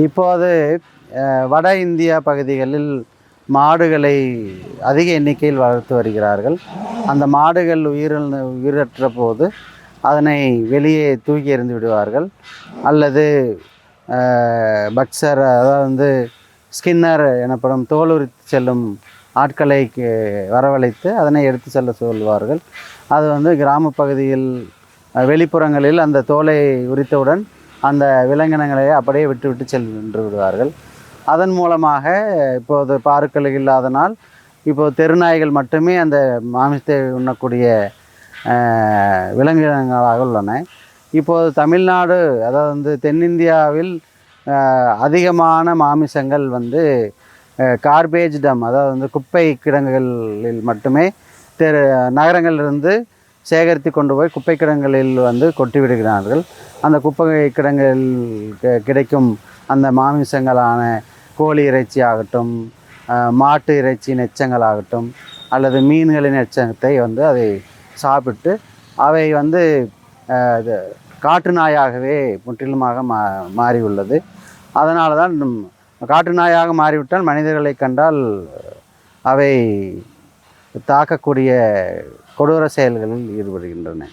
இப்போது வட இந்தியா பகுதிகளில் மாடுகளை அதிக எண்ணிக்கையில் வளர்த்து வருகிறார்கள். அந்த மாடுகள் உயிரில் உயிரற்ற போது அதனை வெளியே தூக்கி எறிந்து விடுவார்கள். அல்லது பக்சர் அதாவது வந்து ஸ்கின்னர் எனப்படும் தோல் உரித்து செல்லும் ஆட்களை வரவழைத்து அதனை எடுத்து செல்ல சொல்வார்கள். அது வந்து கிராம பகுதியில் வெளிப்புறங்களில் அந்த தோலை உரித்தவுடன் அந்த விலங்கினங்களை அப்படியே விட்டு விட்டு சென்று விடுவார்கள். அதன் மூலமாக இப்போது பாருக்கள் இல்லாதனால் இப்போது தெருநாய்கள் மட்டுமே அந்த மாமிசத்தை உண்ணக்கூடிய விலங்கினங்களாக உள்ளன. இப்போது தமிழ்நாடு அதாவது வந்து தென்னிந்தியாவில் அதிகமான மாமிசங்கள் வந்து கார்பேஜ் டம் அதாவது வந்து குப்பை கிடங்குகளில் மட்டுமே தெரு நகரங்களிலிருந்து சேகரித்து கொண்டு போய் குப்பை கிடங்களில் வந்து கொட்டி விடுகிறார்கள் அந்த குப்பை கிடங்கில் கிடைக்கும் அந்த மாமிசங்களான கோழி இறைச்சி ஆகட்டும் மாட்டு இறைச்சியின் எச்சங்கள் ஆகட்டும் அல்லது மீன்களின் எச்சத்தை வந்து அதை சாப்பிட்டு அவை வந்து காட்டு நாயாகவே முற்றிலுமாக மா மாறியுள்ளது. அதனால தான் காட்டு நாயாக மாறிவிட்டால் மனிதர்களை கண்டால் அவை தாக்கக்கூடிய கொடூர செயல்களில் ஈடுபடுகின்றன.